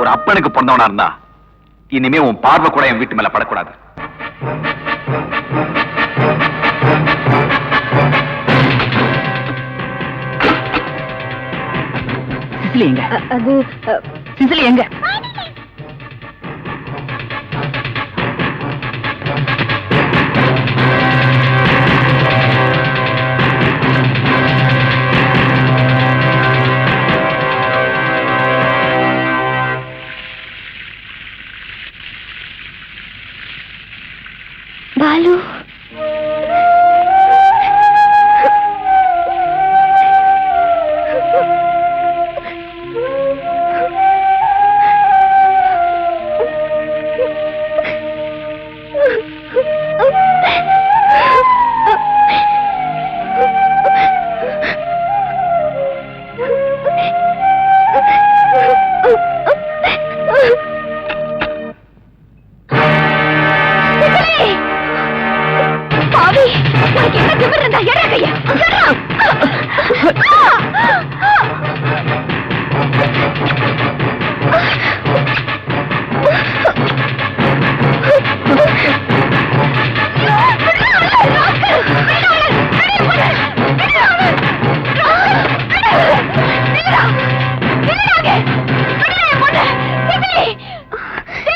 ஒரு அப்பனுக்கு பிறந்தவனா இருந்தா இனிமே உன் பார்வை கூட என் வீட்டு மேல படக்கூடாது. சிசிலி எங்க அது சிசிலி எங்க Balu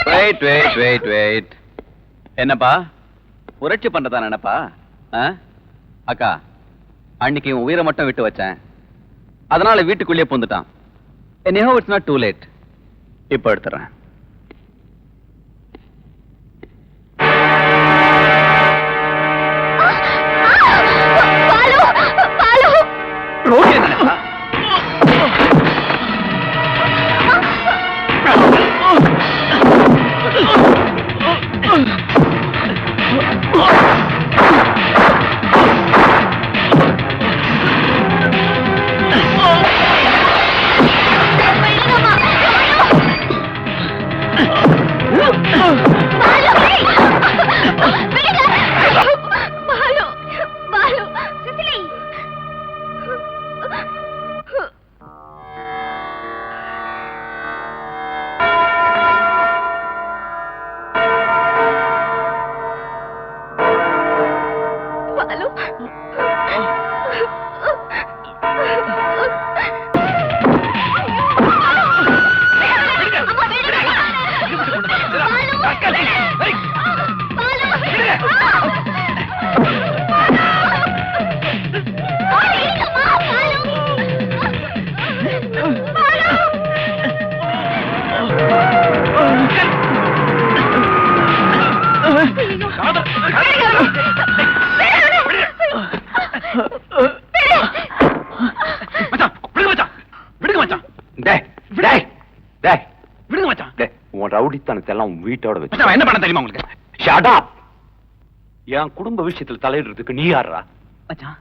wait wait wait wait என்னப்பா? புரட்சி பண்றதா நினைப்பா? ஆ? அக்கா அன்னைக்கு உன் உயிரை மட்டும் விட்டு வச்சேன். அதனால வீட்டுக்குள்ளேயே பூந்துட்டான். Anyhow it's not too late இப்போ எடுத்துறேன். உன் வீட்டோட வச்சு என்ன பண்ண தெரியுமா உங்களுக்கு ஷட் என் குடும்ப விஷயத்துல தலையிடுறதுக்கு நீ யாரா மச்சான்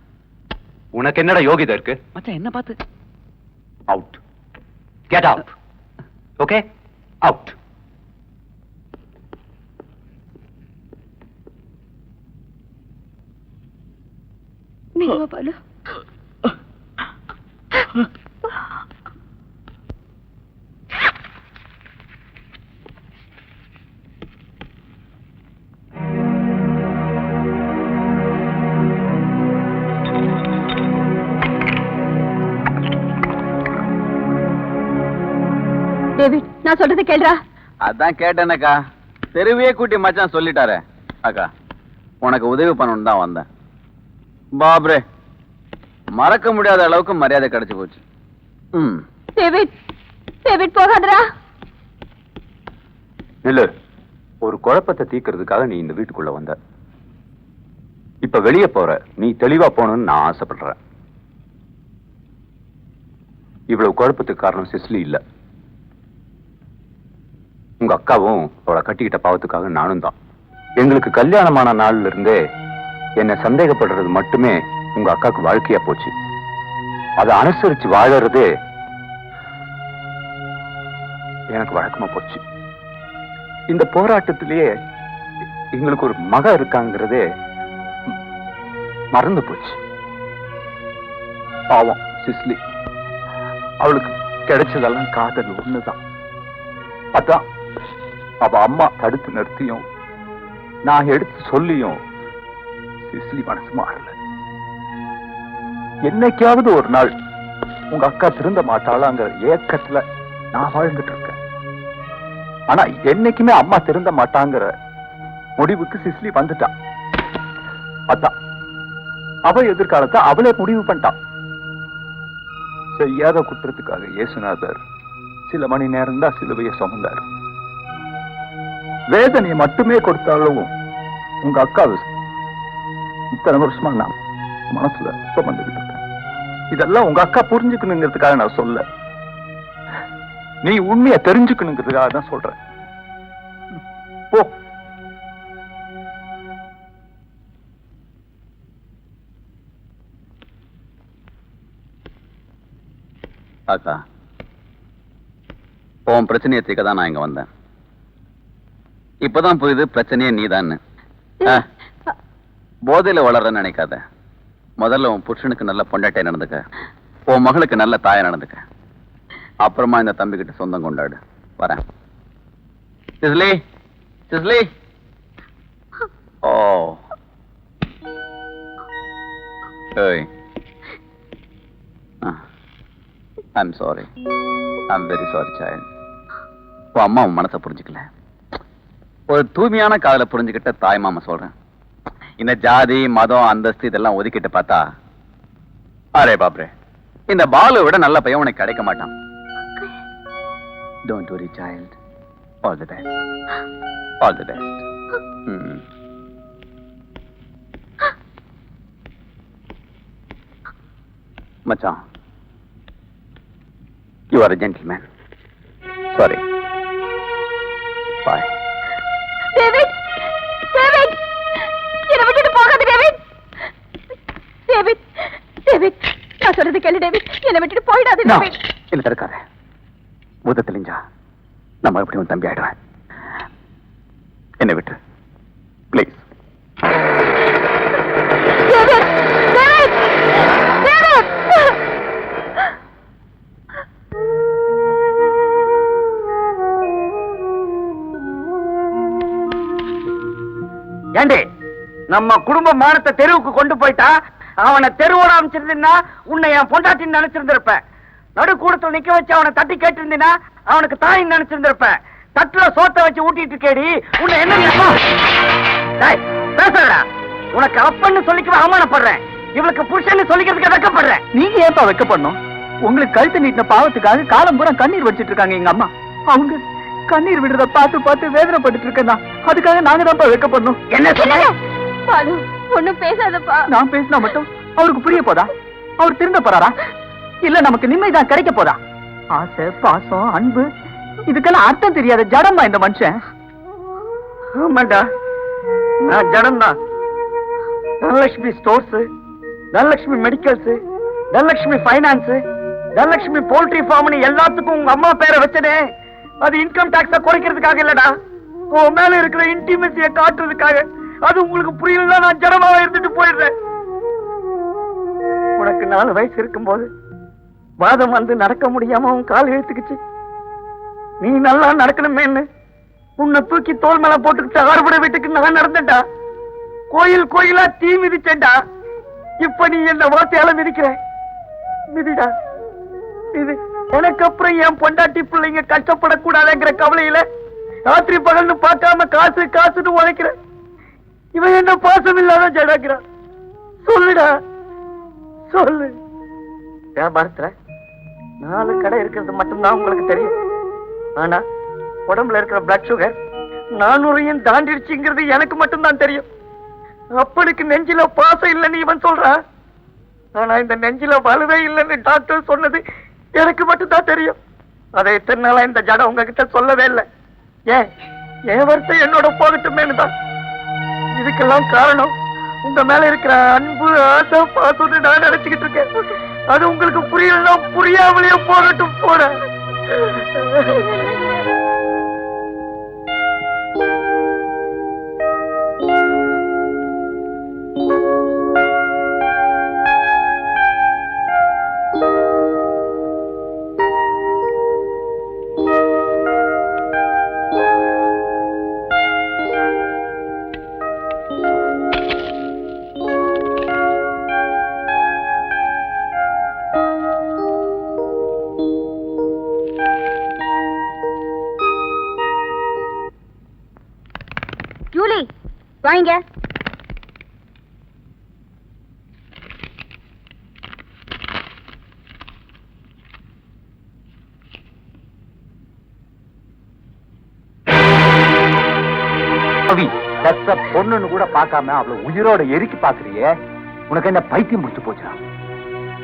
உனக்கு என்னடா யோகிதை இருக்கு மச்சான் என்ன பார்த்து out get out okay out நீங்க வா, பாலு டேவிட் நான் சொல்றது கேளுடா. அதான் கேட்டேனக்கா. தெருவே கூட்டி மச்சான் சொல்லிட்டாரே. அக்கா உனக்கு உதவி பண்ணணும்னு தான் வந்தேன். பாப்ரே மறக்க முடியாத அளவுக்கு மரியாதை கிடைச்சு போச்சு. ம். டேவிட் டேவிட் போகாதடா. இல்ல ஒரு குழப்பத்தை தீர்க்கறதுக்காக நீ இந்த வீட்டுக்குள்ள வந்த. இப்ப வெளியே போற நீ தெளிவா போகணும்னு நான் ஆசைப்படுறேன். இவ்வளவு குழப்பத்துக்கு காரணம் சிஸ்லி இல்ல. அக்காவும் அவளை கட்டிக்கிட்ட பாவத்துக்காக நானும் தான். எங்களுக்கு கல்யாணமான நாள்ல இருந்தே என்னை சந்தேகப்படுறது மட்டுமே உங்க அக்காவுக்கு வாழ்க்கையா போச்சு. அதை அனுசரிச்சு வாழறதே எனக்கு வழக்கமா போச்சு. இந்த போராட்டத்திலேயே எங்களுக்கு ஒரு மக இருக்காங்கிறதே மறந்து போச்சு. பாவம் சிஸ்லி. அவளுக்கு கிடைச்சதெல்லாம் காதல் ஒண்ணுதான். அதான் அவ அம்மா தடுத்து நிறுத்தியும் நான் எடுத்து சொல்லியும் சிசிலி மனசு மாறல. என்னைக்காவது ஒரு நாள் உங்க அக்கா திருந்த மாட்டாளாங்கிற ஏக்கத்துல நான் வாழ்ந்துட்டு இருக்கேன். ஆனா என்னைக்குமே அம்மா திருந்த மாட்டாங்கிற முடிவுக்கு சிசிலி வந்துட்டான் அதான். அவ எதிர்காலத்தை அவளே முடிவு பண்ணிட்டான் செய்யாத குற்றத்துக்காக இயேசுநாதர் சில மணி நேரம் தான் சிலுவையை சுமந்தார். வேதனையை மட்டுமே கொடுத்தாலும் உங்க அக்கா இத்தனை வருஷமா நான் மனசுல சுமந்துகிட்டு இருக்கேன். இதெல்லாம் உங்க அக்கா புரிஞ்சுக்கணுங்கிறதுக்காக நான் சொல்ல. நீ உண்மையை தெரிஞ்சுக்கணுங்கிறதுக்காக தான் சொல்றேன். போ. அக்கா உன் பிரச்சனையை தீர்க்க தான் நான் இங்க வந்தேன். இப்பதான் புரியுது பிரச்சனையே நீதான்னு. போதையில வளர்றன்னு நினைக்காத. முதல்ல உன் புருஷனுக்கு நல்ல பொண்டாட்டை நடந்துக்க. உன் மகளுக்கு நல்ல தாயா நடந்துக்க. அப்புறமா இந்த தம்பி கிட்ட சொந்தம் கொண்டாடு. வரேன். சிஸ்லி சிஸ்லி. ஓ. ஏய். I'm sorry I'm very sorry child. உன் அம்மா உன் மனசை புரிஞ்சுக்கல. ஒரு தூய்மையான காதலை புரிஞ்சுக்கிட்ட தாய் மாமா சொல்றேன். இந்த ஜாதி மதம் அந்தஸ்து இதெல்லாம் ஒதுக்கிட்டு பார்த்தா அரே பாப்ரே இந்த பாலு விட நல்ல பையன் உனக்கு கிடைக்க மாட்டான். Don't worry child all the best all the best மச்சான் you are gentleman sorry boy நான் சொல்றது கேளு டேவிட் என்னை விட்டுட்டு போயிடாத இல்ல தடுக்காத. பூத தெளிஞ்சா நான் மறுபடியும் தம்பி ஆயிடுவேன். என்னை விட்டு. ப்ளீஸ் ஏண்டி நம்ம குடும்ப மானத்தை தெருவுக்கு கொண்டு போயிட்டா? அவனை தெருவோட அமைச்சிருந்தீன்னா உன்னை என் பொண்டாட்டின்னு நினைச்சிருந்திருப்பேன் நடு கூடத்துல நிக்க வச்சு அவனை தட்டி கேட்டிருந்தீன்னா அவனுக்கு தாயின்னு நினைச்சிருந்திருப்பேன் தட்டுல சோத்தை வச்சு ஊட்டிட்டு கேடி உன்னை என்ன பேசுறடா உனக்கு அப்பன்னு சொல்லிக்கவே அவமானப்படுறேன். இவளுக்கு புருஷன்னு சொல்லிக்கிறதுக்கு வெக்கப்படுறேன். நீங்க ஏன்பா வைக்கப்படணும்? உங்களுக்கு கழுத்து நீட்டின பாவத்துக்காக காலம் பூரா கண்ணீர் வடிச்சிட்டு இருக்காங்க எங்க அம்மா. அவங்க கண்ணீர் விடுறத பார்த்து பார்த்து வேதனைப்பட்டு இருக்கேன் அதுக்காக நாங்க தான்ப்பா வைக்கப்படணும். என்ன சொன்ன? பாலு ஒண்ணும் பேசாதப்பா. நான் பேசினா மட்டும் அவருக்கு புரிய போதா? அவர் திருந்த போறாரா? இல்ல நமக்கு நிம்மதிதான் கிடைக்க போதா? ஆசை பாசம் அன்பு இதுக்கெல்லாம் அர்த்தம் தெரியாத ஜடமா இந்த மனுஷன். ஆமாண்டா. நான் ஜடம்தான். Dhanalakshmi stores Dhanalakshmi medicals Dhanalakshmi finance Dhanalakshmi poultry ஃபார்ம்னு எல்லாத்துக்கும் உங்க அம்மா பேரை வச்சனே. அது இன்கம் டாக்ஸ குறைக்கிறதுக்காக இல்லடா. உன் மேல இருக்கிற இன்டிமசிய காட்டுறதுக்காக அது உங்களுக்கு புரியல நான் ஜடமாவா இருந்துட்டு போயிடுறேன். உனக்கு நாலு வயசு இருக்கும்போது வாதம் வந்து நடக்க முடியாம உன் கால் இழுத்துக்குச்சு. நீ நல்லா நடக்கணுமேன்னு உன்னை தூக்கி தோல் மேல போட்டுக்கிட்டு ஆறுபட வீட்டுக்கு நான் நடந்தேன்டா. கோயில் கோயிலா தீ மிதிச்சேன்டா. இப்ப நீ என்ன வார்த்தையால மிதிக்கிற. மிதிடா. இது எனக்கு அப்புறம் என் பொண்டாட்டி பிள்ளைங்க கஷ்டப்படக்கூடாதுங்கிற கவலையில ராத்திரி பகல்னு பார்க்காம காசு காசுன்னு உழைக்கிற. இவன் என்ன பாசம் இல்லாத ஜடாக்கிறான். சொல்லுடா. சொல்லு. வியாபாரத்துல நாலு கடை இருக்கிறது மட்டும்தான் உங்களுக்கு தெரியும். ஆனா உடம்புல இருக்கிற பிளட் சுகர் நானூறையும் தாண்டிடுச்சுங்கிறது எனக்கு மட்டும்தான் தெரியும். அப்பனுக்கு நெஞ்சில பாசம் இல்லைன்னு இவன் சொல்றான். ஆனா இந்த நெஞ்சில வலுவே இல்லைன்னு டாக்டர் சொன்னது எனக்கு மட்டும்தான் தெரியும். அதை எத்தனை நாளா இந்த ஜடம் உங்ககிட்ட சொல்லவே இல்லை. ஏன்? என் வருஷம் என்னோட போகட்டுமேனு தான். இதுக்கெல்லாம் காரணம். உங்க மேல இருக்கிற அன்பு ஆசை பாசம்னு நான் நினைச்சுக்கிட்டு இருக்கேன். அது உங்களுக்கு புரியலன்னா புரியாமலேயே போகட்டும் போறேன் வாங்க. பெத்த பொண்ணுன்னு கூட பார்க்காம அவளை உயிரோட எரிக்கி பாக்குறியே உனக்கு என்ன பைத்தியம் முடிச்சு போச்சா?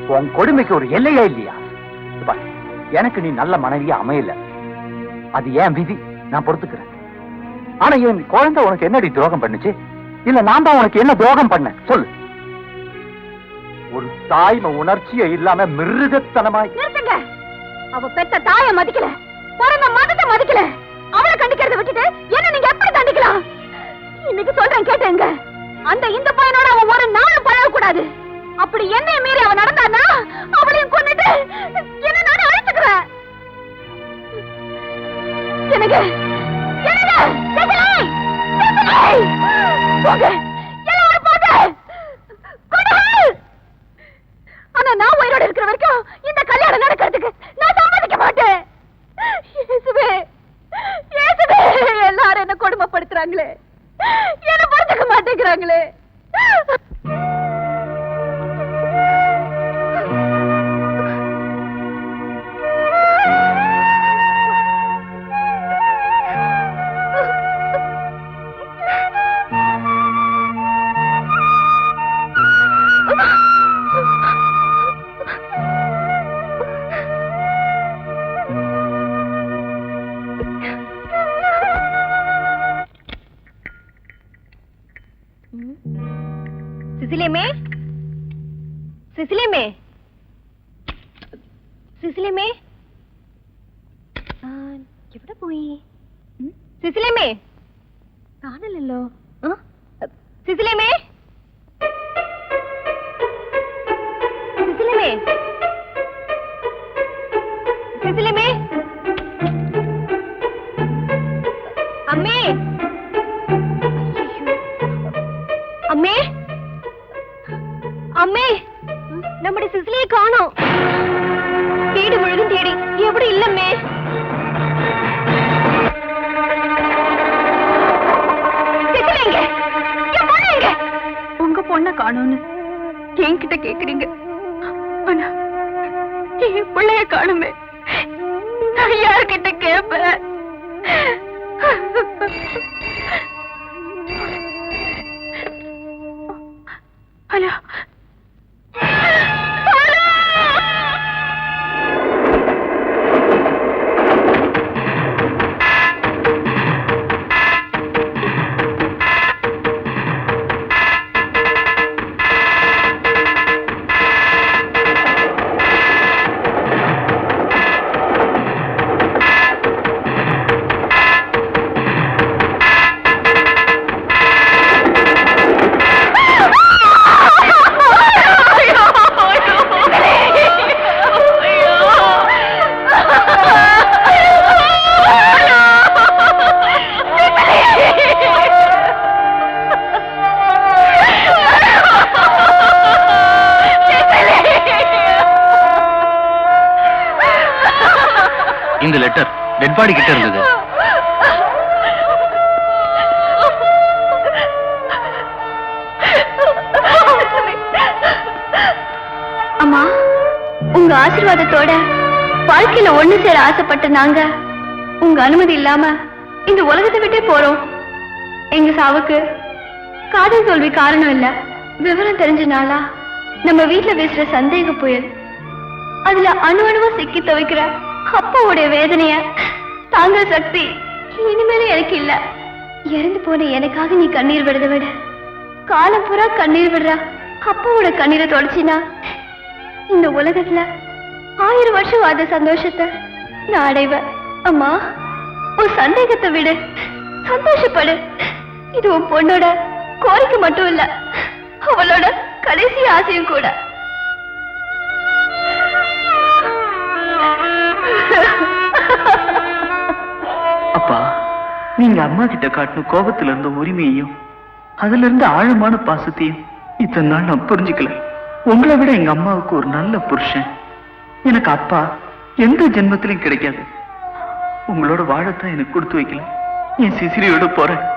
உன் கொடுமைக்கு ஒரு எல்லையா இல்லையா? எனக்கு நீ நல்ல மனைவியா அமையல. அது ஏன் விதி? நான் பொறுத்துக்கிறேன். ஆனா என் குழந்தை உனக்கு என்னடி துரோகம் பண்ணுச்சு? இல்ல நான் தான் உனக்கு என்ன துரோகம் பண்ண சொல்லு. ஒரு தாய்மை உணர்ச்சியே இல்லாம மிருகத்தனமாய் நிறுத்துங்க. அவ பெத்த தாய மதிக்கல. பிறந்த மதத்தை மதிக்கல. அவளை கண்டிக்கிறத விட்டுட்டு என்ன நீங்க எப்படி கண்டிக்கலாம் இன்னைக்கு சொல்றேன் கேட்டேங்க. அந்த இந்த பையனோட அவன் ஒரு நாள் பழக கூடாது அப்படி என்னைய மீறி அவன் நடந்தானா அவளையும் கொண்டுட்டு என்ன நானே அழைச்சுக்கிறேன் எனக்கு கொடுமைப்படுத்துறாங்களே என்ன புரிஞ்சுக்க மாட்டேங்கிறாங்களே? பொண்ண காணும்னு என்கிட்ட கேக்குறீங்க. ஆனா என் பிள்ளைய காணுமே. நான் யார்கிட்ட கேட்பேன் ஹலோ டெட் பாடி கிட்ட இருந்தது. அம்மா உங்க ஆசிர்வாதத்தோட வாழ்க்கையில ஒண்ணு சேர ஆசைப்பட்ட நாங்க உங்க அனுமதி இல்லாம இந்த உலகத்தை விட்டே போறோம். எங்க சாவுக்கு காதல் தோல்வி காரணம் இல்ல விவரம் தெரிஞ்ச நாளா நம்ம வீட்டுல பேசுற சந்தேக புயல் அதுல அணு அணுவா சிக்கி துவைக்கிற அப்பாவுடைய வேதனைய தாங்குற சக்தி. இனிமேல எனக்கு இல்ல. இறந்து போன எனக்காக நீ கண்ணீர் விடுறத விட காலம் பூரா கண்ணீர் விடுறா அப்பாவோட கண்ணீரை தொடச்சினா இந்த உலகத்துல ஆயிரம் வருஷம் வாத சந்தோஷத்தை நான் அடைவேன். அம்மா உன் சந்தேகத்தை விடு. சந்தோஷப்படு. இது உன் பொண்ணோட கோரிக்கை மட்டும் இல்ல அவளோட கடைசி ஆசையும் கூட. நீங்க அம்மா கிட்ட காட்டின கோபத்துல இருந்த உரிமையையும் அதுல இருந்து ஆழமான பாசத்தையும் இத்தனை நாள் நான் புரிஞ்சுக்கல. உங்களை விட எங்க அம்மாவுக்கு ஒரு நல்ல புருஷன். எனக்கு அப்பா எந்த ஜென்மத்திலையும் கிடைக்காது. உங்களோட வாழத்தான் எனக்கு கொடுத்து வைக்கல. என் சிசிரியோட போறேன்.